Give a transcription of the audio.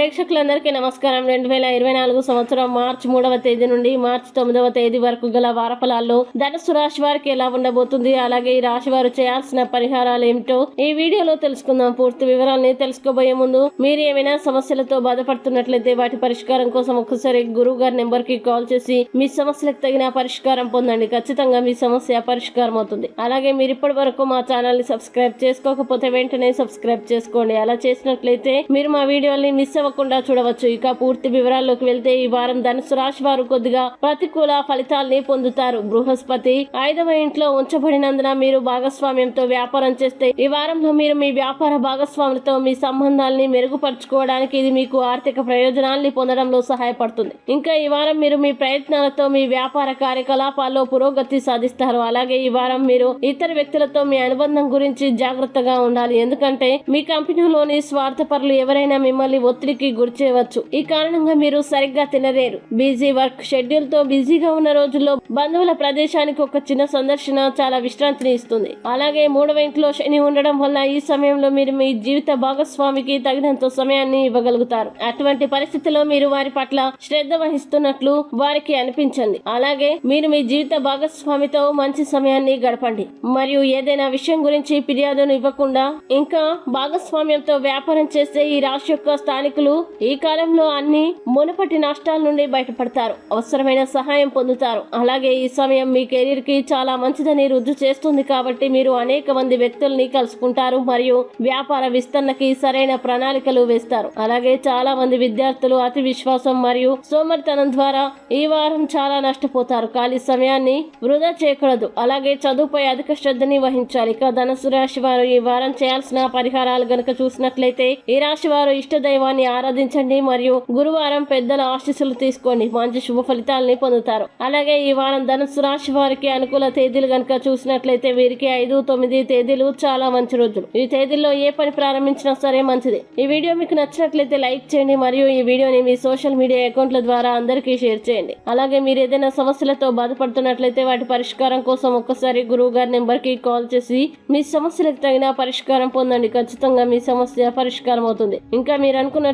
ప్రేక్షకులందరికీ నమస్కారం. రెండు వేల ఇరవై నాలుగు సంవత్సరం మార్చి మూడవ తేదీ నుండి మార్చి తొమ్మిదవ తేదీ వరకు గల వారఫలాల్లో ధనుసు రాశి వారికి ఎలా ఉండబోతుంది అలాగే ఈ రాశి వారు చేయాల్సిన పరిహారాలు ఏమిటో ఈ వీడియోలో తెలుసుకుందాం. పూర్తి వివరాలని తెలుసుకోబోయే ముందు మీరు ఏమైనా సమస్యలతో బాధపడుతున్నట్లయితే వాటి పరిష్కారం కోసం ఒక్కసారి గురువు గారి నెంబర్కి కాల్ చేసి మీ సమస్యలకు తగిన పరిష్కారం పొందండి. ఖచ్చితంగా మీ సమస్య పరిష్కారం అవుతుంది. అలాగే మీరు ఇప్పటి వరకు మా ఛానల్ని సబ్స్క్రైబ్ చేసుకోకపోతే వెంటనే సబ్స్క్రైబ్ చేసుకోండి. అలా చేసినట్లయితే మీరు మా వీడియోని మిస్ అవ్వకుండా చూడవచ్చు. ఇక పూర్తి వివరాల్లోకి వెళ్తే ఈ వారం ధనుసు రాశి వారు కొద్దిగా ప్రతికూల ఫలితాల్ని పొందుతారు. బృహస్పతి ఐదవ ఇంట్లో ఉంచబడినందున మీరు భాగస్వామ్యంతో వ్యాపారం చేస్తే ఈ వారంలో మీరు మీ వ్యాపార భాగస్వాములతో మీ సంబంధాలని మెరుగుపరచుకోవడానికి ఇది మీకు ఆర్థిక ప్రయోజనాల్ని పొందడంలో సహాయపడుతుంది. ఇంకా ఈ వారం మీరు మీ ప్రయత్నాలతో మీ వ్యాపార కార్యకలాపాల్లో పురోగతి సాధిస్తారు. అలాగే ఈ వారం మీరు ఇతర వ్యక్తులతో మీ అనుబంధం గురించి జాగ్రత్తగా ఉండాలి. ఎందుకంటే మీ కంపెనీలోని స్వార్థపరులు ఎవరైనా మిమ్మల్ని ఒత్తిడి ఒత్తిడికి గురి చేయవచ్చు. ఈ కారణంగా మీరు సరిగ్గా తినలేరు. బిజీ వర్క్ షెడ్యూల్తో బిజీగా ఉన్న రోజుల్లో బంధువుల ప్రదేశానికి ఒక చిన్న సందర్శన చాలా విశ్రాంతిని ఇస్తుంది. అలాగే మూడవ ఇంట్లో శని ఉండడం వల్ల ఈ సమయంలో మీరు మీ జీవిత భాగస్వామికి తగినంత సమయాన్ని ఇవ్వగలుగుతారు. అటువంటి పరిస్థితిలో మీరు వారి పట్ల శ్రద్ధ వహిస్తున్నట్లు వారికి అనిపించండి. అలాగే మీరు మీ జీవిత భాగస్వామితో మంచి సమయాన్ని గడపండి. మరియు ఏదైనా విషయం గురించి ఫిర్యాదును ఇవ్వకుండా ఇంకా భాగస్వామ్యంతో వ్యాపారం చేసే ఈ రాశి యొక్క స్థానిక స్థానికులు ఈ కాలంలో అన్ని మునుపటి నష్టాల నుండి బయటపడతారు. అవసరమైన సహాయం పొందుతారు. అలాగే ఈ సమయం మీ కెరీర్కి చాలా మంచిదని రుజువు చేస్తుంది కాబట్టి మీరు అనేక మంది వ్యక్తుల్ని కలుసుకుంటారు మరియు వ్యాపార విస్తరణకి సరైన ప్రణాళికలు వేస్తారు. అలాగే చాలా మంది విద్యార్థులు అతి విశ్వాసం మరియు సోమరితనం ద్వారా ఈ వారం చాలా నష్టపోతారు. ఖాళీ సమయాన్ని వృధా చేయకూడదు. అలాగే చదువుపై అధిక శ్రద్ధని వహించాలి. ఇక ధనుసు రాశి వారు ఈ వారం చేయాల్సిన పరిహారాలు గనుక చూసినట్లయితే ఈ రాశి వారు ఇష్ట దైవాన్ని ఆరాధించండి మరియు గురువారం పెద్దల ఆశీస్సులు తీసుకోండి. మంచి శుభ ఫలితాలని పొందుతారు. అలాగే ఈ వారం ధనుసు రాశి వారికి అనుకూల తేదీలు కనుక చూసినట్లయితే వీరికి ఐదు తొమ్మిది తేదీలు చాలా మంచి రోజులు. ఈ తేదీల్లో ఏ పని ప్రారంభించినా సరే మంచిది. ఈ వీడియో మీకు నచ్చినట్లయితే లైక్ చేయండి మరియు ఈ వీడియోని మీ సోషల్ మీడియా అకౌంట్ల ద్వారా అందరికీ షేర్ చేయండి. అలాగే మీరు ఏదైనా సమస్యలతో బాధపడుతున్నట్లయితే వాటి పరిష్కారం కోసం ఒక్కసారి గురువు గారి నెంబర్కి కాల్ చేసి మీ సమస్యలకు తగిన పరిష్కారం పొందండి. ఖచ్చితంగా మీ సమస్య పరిష్కారం అవుతుంది ఇంకా మీరు